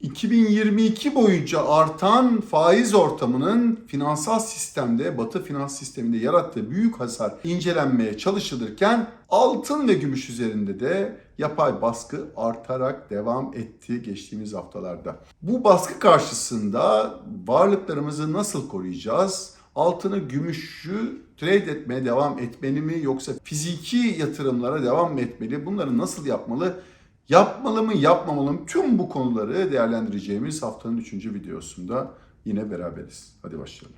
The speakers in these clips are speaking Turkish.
2022 boyunca artan faiz ortamının finansal sistemde, batı finans sisteminde yarattığı büyük hasar incelenmeye çalışılırken altın ve gümüş üzerinde de yapay baskı artarak devam etti geçtiğimiz haftalarda. Bu baskı karşısında varlıklarımızı nasıl koruyacağız? Altını, gümüşü trade etmeye devam etmeli mi yoksa fiziki yatırımlara devam mı etmeli? Bunları nasıl yapmalı? Yapmalı mı, yapmamalı mı? Tüm bu konuları değerlendireceğimiz haftanın 3. videosunda yine beraberiz. Hadi başlayalım.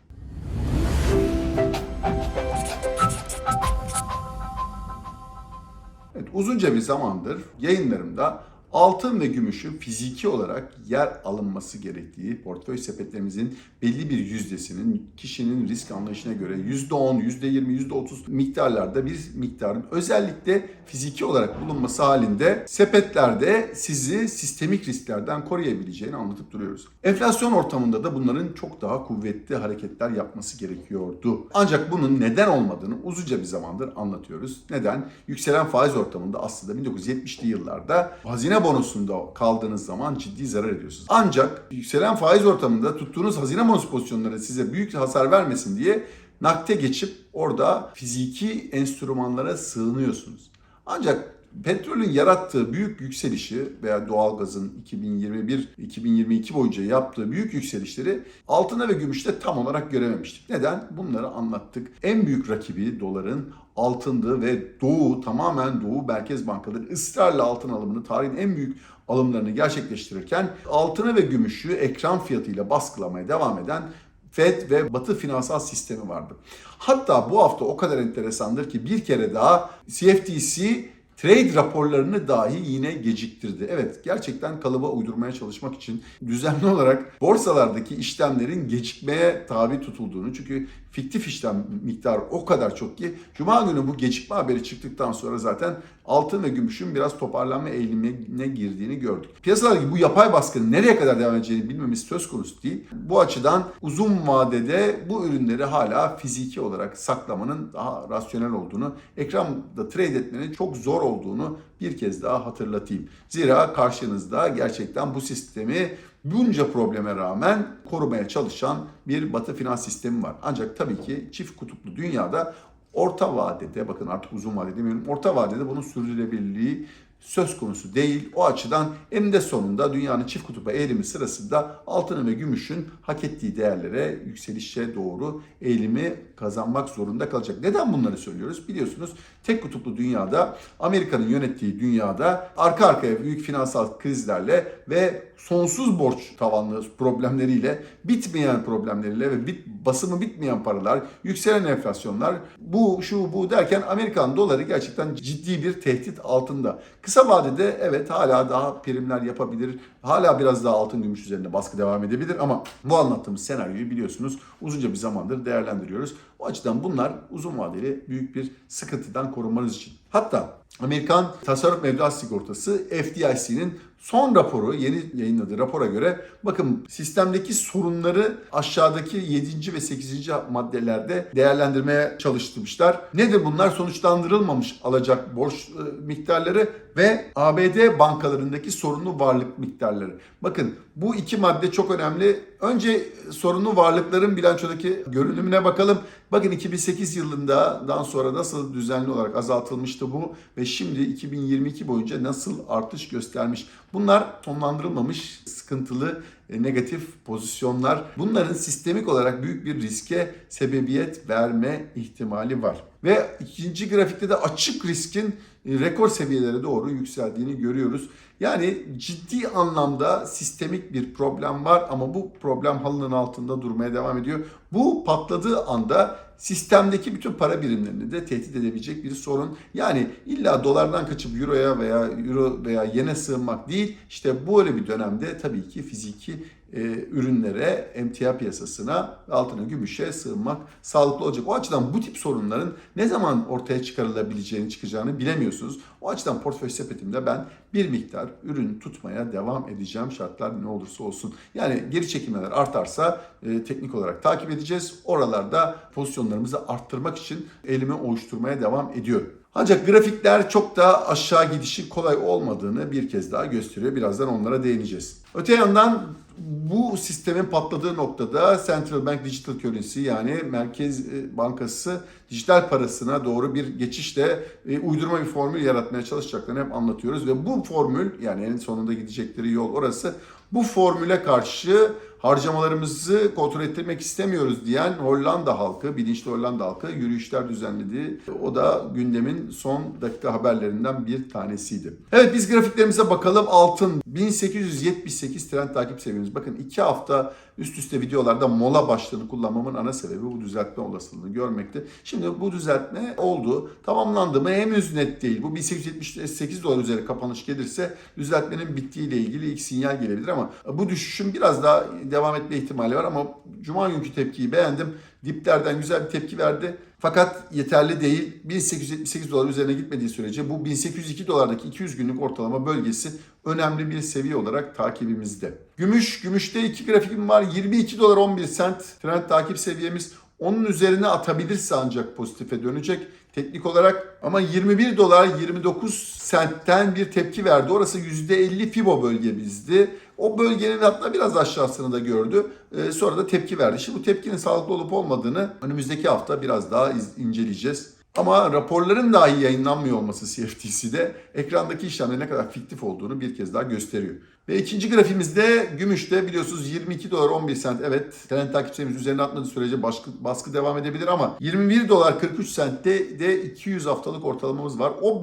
Evet, uzunca bir zamandır yayınlarımda altın ve gümüşün fiziki olarak yer alınması gerektiği, portföy sepetlerimizin belli bir yüzdesinin kişinin risk anlayışına göre %10, %20, %30 miktarlarda bir miktarın özellikle fiziki olarak bulunması halinde sepetlerde sizi sistemik risklerden koruyabileceğini anlatıp duruyoruz. Enflasyon ortamında da bunların çok daha kuvvetli hareketler yapması gerekiyordu. Ancak bunun neden olmadığını uzunca bir zamandır anlatıyoruz. Neden? Yükselen faiz ortamında aslında 1970'li yıllarda hazine bonosunda kaldığınız zaman ciddi zarar ediyorsunuz. Ancak yükselen faiz ortamında tuttuğunuz hazine bonosu pozisyonları size büyük hasar vermesin diye nakde geçip orada fiziki enstrümanlara sığınıyorsunuz. Ancak petrolün yarattığı büyük yükselişi veya doğalgazın 2021-2022 boyunca yaptığı büyük yükselişleri altına ve gümüşte tam olarak görememiştik. Neden? Bunları anlattık. En büyük rakibi doların altındı ve Doğu tamamen Doğu merkez bankaları ısrarla altın alımını tarihin en büyük alımlarını gerçekleştirirken altını ve gümüşü ekran fiyatıyla baskılamaya devam eden Fed ve Batı finansal sistemi vardı. Hatta bu hafta o kadar enteresandır ki bir kere daha CFTC trade raporlarını dahi yine geciktirdi. Evet gerçekten kalıba uydurmaya çalışmak için düzenli olarak borsalardaki işlemlerin gecikmeye tabi tutulduğunu çünkü fiktif işlem miktarı o kadar çok ki Cuma günü bu gecikme haberi çıktıktan sonra zaten altın ve gümüşün biraz toparlanma eğilimine girdiğini gördük. Piyasalardaki bu yapay baskının nereye kadar devam edeceğini bilmemiz söz konusu değil. Bu açıdan uzun vadede bu ürünleri hala fiziki olarak saklamanın daha rasyonel olduğunu, ekranda trade etmenin çok zor olduğunu bir kez daha hatırlatayım. Zira karşınızda gerçekten bu sistemi bunca probleme rağmen korumaya çalışan bir batı finans sistemi var. Ancak tabii ki çift kutuplu dünyada orta vadede, bakın artık uzun vadede demiyorum, orta vadede bunun sürdürülebilirliği söz konusu değil. O açıdan eninde sonunda dünyanın çift kutupa eğilimi sırasında altının ve gümüşün hak ettiği değerlere yükselişe doğru eğilimi kazanmak zorunda kalacak. Neden bunları söylüyoruz? Biliyorsunuz tek kutuplu dünyada Amerika'nın yönettiği dünyada arka arkaya büyük finansal krizlerle ve sonsuz borç tavanlı problemleriyle bitmeyen problemleriyle ve bit, basımı bitmeyen paralar, yükselen enflasyonlar bu şu bu derken Amerikan doları gerçekten ciddi bir tehdit altında. Kısa vadede evet hala daha primler yapabilir. Hala biraz daha altın gümüş üzerinde baskı devam edebilir ama bu anlattığımız senaryoyu biliyorsunuz uzunca bir zamandır değerlendiriyoruz. O açıdan bunlar uzun vadeli büyük bir sıkıntıdan korunmanız için. Hatta Amerikan Tasarruf Mevduat Sigortası FDIC'nin son raporu, yeni yayınladığı rapora göre bakın sistemdeki sorunları aşağıdaki 7. ve 8. maddelerde değerlendirmeye çalıştırmışlar. Nedir bunlar? Sonuçlandırılmamış alacak borç e, miktarları ve ABD bankalarındaki sorunlu varlık miktarları. Bakın bu iki madde çok önemli. Önce sorunlu varlıkların bilançodaki görünümüne bakalım. Bakın 2008 yılından sonra nasıl düzenli olarak azaltılmıştı bu ve şimdi 2022 boyunca nasıl artış göstermiş. Bunlar sonlandırılmamış sıkıntılı e, negatif pozisyonlar. Bunların sistemik olarak büyük bir riske sebebiyet verme ihtimali var. Ve ikinci grafikte de açık riskin e, rekor seviyelere doğru yükseldiğini görüyoruz. Yani ciddi anlamda sistemik bir problem var ama bu problem halının altında durmaya devam ediyor. Bu patladığı anda sistemdeki bütün para birimlerini de tehdit edebilecek bir sorun. Yani illa dolardan kaçıp euroya veya euro veya yene sığınmak değil. İşte böyle bir dönemde tabii ki fiziki e, ürünlere, emtia piyasasına, altına, gümüşe sığınmak sağlıklı olacak. O açıdan bu tip sorunların ne zaman ortaya çıkarılabileceğini, çıkacağını bilemiyorsunuz. O açıdan portföy sepetimde ben bir miktar ürün tutmaya devam edeceğim şartlar ne olursa olsun. Yani geri çekimler artarsa e, teknik olarak takip edeceğiz. Oralarda pozisyonlarımızı arttırmak için elimi oluşturmaya devam ediyorum. Ancak grafikler çok da aşağı gidişin kolay olmadığını bir kez daha gösteriyor. Birazdan onlara değineceğiz. Öte yandan bu sistemin patladığı noktada Central Bank Digital Currency yani Merkez e, Bankası dijital parasına doğru bir geçişle e, uydurma bir formül yaratmaya çalışacaklarını hep anlatıyoruz. Ve bu formül yani en sonunda gidecekleri yol orası. Bu formüle karşı harcamalarımızı kontrol ettirmek istemiyoruz diyen Hollanda halkı, bilinçli Hollanda halkı yürüyüşler düzenledi. O da gündemin son dakika haberlerinden bir tanesiydi. Evet biz grafiklerimize bakalım. Altın 1878 trend takip seviyemiz. Bakın iki hafta üst üste videolarda mola başlığını kullanmamın ana sebebi bu düzeltme olasılığını görmekti. Şimdi bu düzeltme oldu. Tamamlandı mı henüz net değil. Bu 1878 dolar üzeri kapanış gelirse düzeltmenin bittiğiyle ilgili ilk sinyal gelebilir ama bu düşüşün biraz daha devam etme ihtimali var ama Cuma günkü tepkiyi beğendim. Diplerden güzel bir tepki verdi. Fakat yeterli değil. 1878 dolar üzerine gitmediği sürece bu 1802 dolardaki 200 günlük ortalama bölgesi önemli bir seviye olarak takibimizde. Gümüş, gümüşte iki grafikim var. 22 dolar 11 sent trend takip seviyemiz. Onun üzerine atabilirse ancak pozitife dönecek teknik olarak. Ama 21 dolar 29 sentten bir tepki verdi. Orası %50 Fibo bölgemizdi. O bölgenin hatta biraz aşağısını da gördü. Ee, sonra da tepki verdi. Şimdi bu tepkinin sağlıklı olup olmadığını önümüzdeki hafta biraz daha iz- inceleyeceğiz. Ama raporların dahi yayınlanmıyor olması CFTC'de ekrandaki işlemlerin ne kadar fiktif olduğunu bir kez daha gösteriyor. Ve ikinci grafimizde gümüşte biliyorsunuz 22 dolar 11 sent evet trend takipçilerimiz üzerine atmadığı sürece baskı, baskı devam edebilir ama 21 dolar 43 sentte de 200 haftalık ortalamamız var. O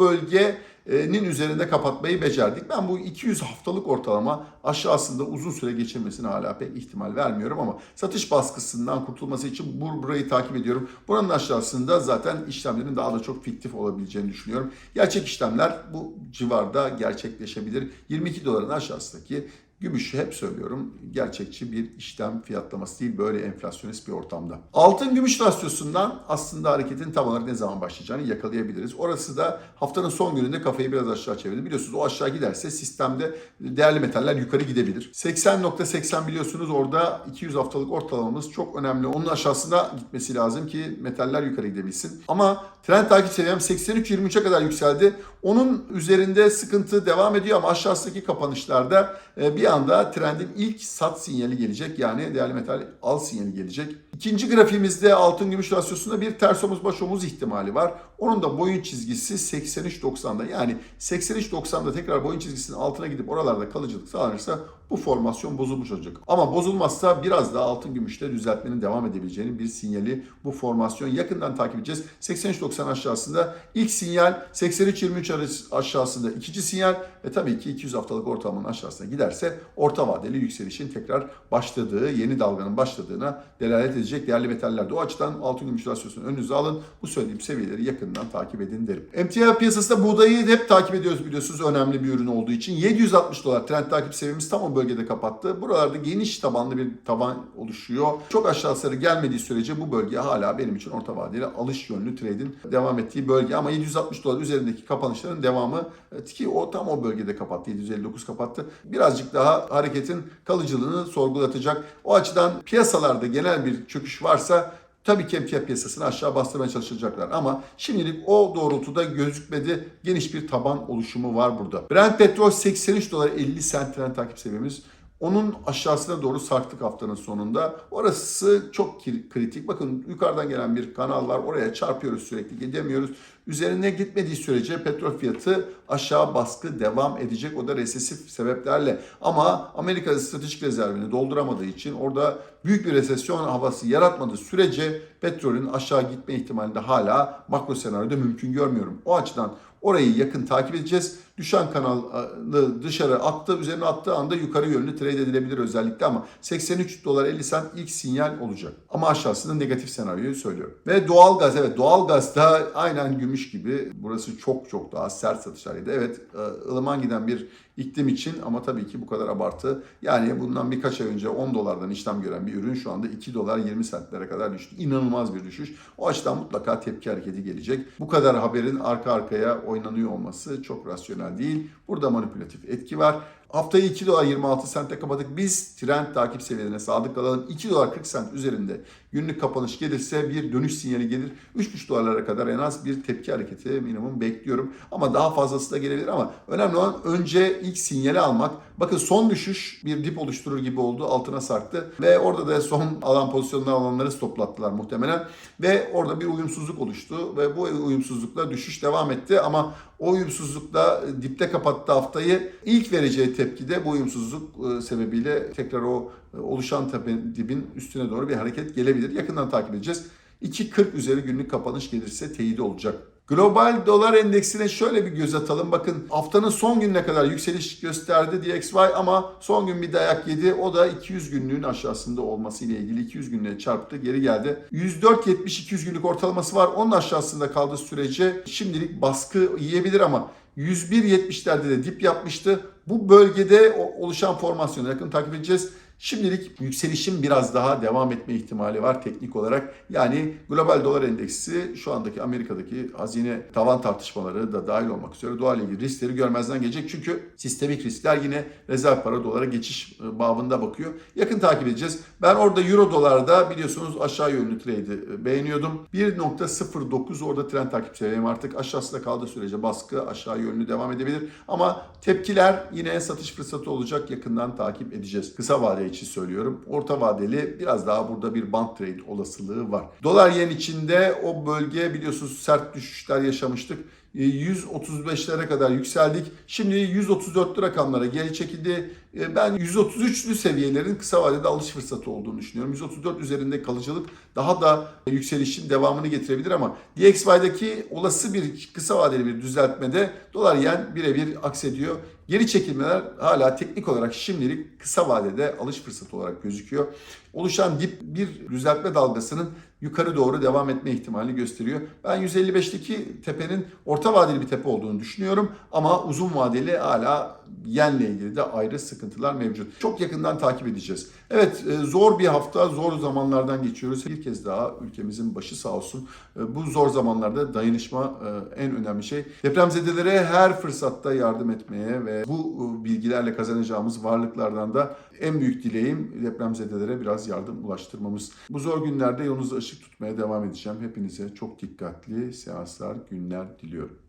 bölgenin üzerinde kapatmayı becerdik. Ben bu 200 haftalık ortalama aşağısında uzun süre geçirmesine hala pek ihtimal vermiyorum ama satış baskısından kurtulması için bur burayı takip ediyorum. Buranın aşağısında zaten işlemlerin daha da çok fiktif olabileceğini düşünüyorum. Gerçek işlemler bu civarda gerçekleşebilir. 22 doların aşağısındaki Gümüşü hep söylüyorum gerçekçi bir işlem fiyatlaması değil böyle enflasyonist bir ortamda. Altın gümüş rasyosundan aslında hareketin tam olarak ne zaman başlayacağını yakalayabiliriz. Orası da haftanın son gününde kafayı biraz aşağı çevirdi. Biliyorsunuz o aşağı giderse sistemde değerli metaller yukarı gidebilir. 80.80 biliyorsunuz orada 200 haftalık ortalamamız çok önemli. Onun aşağısına gitmesi lazım ki metaller yukarı gidebilsin. Ama trend takip seviyem 83.23'e kadar yükseldi. Onun üzerinde sıkıntı devam ediyor ama aşağısındaki kapanışlarda e, bir anda trendin ilk sat sinyali gelecek. Yani değerli metal al sinyali gelecek. İkinci grafiğimizde altın gümüş rasyosunda bir ters omuz baş omuz ihtimali var. Onun da boyun çizgisi 83.90'da. Yani 83.90'da tekrar boyun çizgisinin altına gidip oralarda kalıcılık sağlanırsa bu formasyon bozulmuş olacak. Ama bozulmazsa biraz daha altın gümüşte düzeltmenin devam edebileceğini bir sinyali bu formasyon yakından takip edeceğiz. 83.90 aşağısında ilk sinyal 83.23 arası aşağısında ikinci sinyal ve tabii ki 200 haftalık ortalamanın aşağısına giderse orta vadeli yükselişin tekrar başladığı, yeni dalganın başladığına delalet edecek değerli metaller de o açıdan altın gümüş rasyosunun önünüze alın. Bu söylediğim seviyeleri yakından takip edin derim. Emtia piyasasında buğdayı hep takip ediyoruz biliyorsunuz önemli bir ürün olduğu için. 760 dolar trend takip seviyemiz tam o bölgede kapattı. Buralarda geniş tabanlı bir taban oluşuyor. Çok aşağıları gelmediği sürece bu bölge hala benim için orta vadeli alış yönlü trade'in devam ettiği bölge. Ama 760 dolar üzerindeki kapanışların devamı e, ki o tam o bölgede kapattı. 759 kapattı. Birazcık daha hareketin kalıcılığını sorgulatacak. O açıdan piyasalarda genel bir çöküş varsa Tabii ki emtia piyasasını aşağı bastırmaya çalışacaklar ama şimdilik o doğrultuda gözükmedi. Geniş bir taban oluşumu var burada. Brent petrol 83 dolar 50 sent trend takip seviyemiz. Onun aşağısına doğru sarktık haftanın sonunda. Orası çok kritik. Bakın yukarıdan gelen bir kanal var. Oraya çarpıyoruz sürekli gidemiyoruz. Üzerine gitmediği sürece petrol fiyatı aşağı baskı devam edecek. O da resesif sebeplerle. Ama Amerika stratejik rezervini dolduramadığı için orada büyük bir resesyon havası yaratmadığı sürece petrolün aşağı gitme ihtimali de hala makro senaryoda mümkün görmüyorum. O açıdan Orayı yakın takip edeceğiz. Düşen kanalı dışarı attı, üzerine attığı anda yukarı yönlü trade edilebilir özellikle ama 83 dolar 50 sent ilk sinyal olacak. Ama aşağısında negatif senaryoyu söylüyorum. Ve doğalgaz evet doğalgaz da aynen gümüş gibi burası çok çok daha sert satışlarıydı. Evet e, ılıman giden bir iklim için ama tabii ki bu kadar abartı. Yani bundan birkaç ay önce 10 dolardan işlem gören bir ürün şu anda 2 dolar 20 sentlere kadar düştü. İnanılmaz bir düşüş. O açıdan mutlaka tepki hareketi gelecek. Bu kadar haberin arka arkaya oynanıyor olması çok rasyonel değil. Burada manipülatif etki var. Haftayı 2 dolar 26 sente kapadık. Biz trend takip seviyelerine sadık kalalım. 2 dolar 40 sent üzerinde günlük kapanış gelirse bir dönüş sinyali gelir. 3,5 dolarlara kadar en az bir tepki hareketi minimum bekliyorum. Ama daha fazlası da gelebilir ama önemli olan önce ilk sinyali almak. Bakın son düşüş bir dip oluşturur gibi oldu. Altına sarktı ve orada da son alan pozisyonları alanları stoplattılar muhtemelen. Ve orada bir uyumsuzluk oluştu ve bu uyumsuzlukla düşüş devam etti ama o uyumsuzlukla dipte kapattı haftayı. İlk vereceği tepkide bu uyumsuzluk e, sebebiyle tekrar o e, oluşan tepe, dibin üstüne doğru bir hareket gelebilir. Yakından takip edeceğiz. 2.40 üzeri günlük kapanış gelirse teyit olacak. Global dolar endeksine şöyle bir göz atalım. Bakın haftanın son gününe kadar yükseliş gösterdi DXY ama son gün bir dayak yedi. O da 200 günlüğün aşağısında olması ile ilgili 200 günlüğe çarptı geri geldi. 104.70 200 günlük ortalaması var. Onun aşağısında kaldığı sürece şimdilik baskı yiyebilir ama 101.70'lerde de dip yapmıştı. Bu bölgede oluşan formasyonu yakın takip edeceğiz. Şimdilik yükselişin biraz daha devam etme ihtimali var teknik olarak. Yani global dolar endeksi şu andaki Amerika'daki hazine tavan tartışmaları da dahil olmak üzere dolarla ilgili riskleri görmezden gelecek. Çünkü sistemik riskler yine rezerv para dolara geçiş babında bakıyor. Yakın takip edeceğiz. Ben orada euro dolarda biliyorsunuz aşağı yönlü trade'i beğeniyordum. 1.09 orada trend takip seviyem artık aşağısında kaldığı sürece baskı aşağı yönlü devam edebilir. Ama tepkiler yine satış fırsatı olacak yakından takip edeceğiz. Kısa vadeli için söylüyorum. Orta vadeli biraz daha burada bir band trade olasılığı var. Dolar yen içinde o bölge biliyorsunuz sert düşüşler yaşamıştık. 135'lere kadar yükseldik. Şimdi 134'lü rakamlara geri çekildi. Ben 133'lü seviyelerin kısa vadede alış fırsatı olduğunu düşünüyorum. 134 üzerinde kalıcılık daha da yükselişin devamını getirebilir ama DXY'daki olası bir kısa vadeli bir düzeltmede dolar yen birebir aksediyor. Geri çekilmeler hala teknik olarak şimdilik kısa vadede alış fırsatı olarak gözüküyor. Oluşan dip bir düzeltme dalgasının yukarı doğru devam etme ihtimalini gösteriyor. Ben 155'teki tepenin orta vadeli bir tepe olduğunu düşünüyorum ama uzun vadeli hala yenle ilgili de ayrı sıkıntılar mevcut. Çok yakından takip edeceğiz. Evet zor bir hafta, zor zamanlardan geçiyoruz. Bir kez daha ülkemizin başı sağ olsun. Bu zor zamanlarda dayanışma en önemli şey. Depremzedelere her fırsatta yardım etmeye ve bu bilgilerle kazanacağımız varlıklardan da en büyük dileğim depremzedelere biraz yardım ulaştırmamız. Bu zor günlerde yolunuzda ışık tutmaya devam edeceğim. Hepinize çok dikkatli seanslar, günler diliyorum.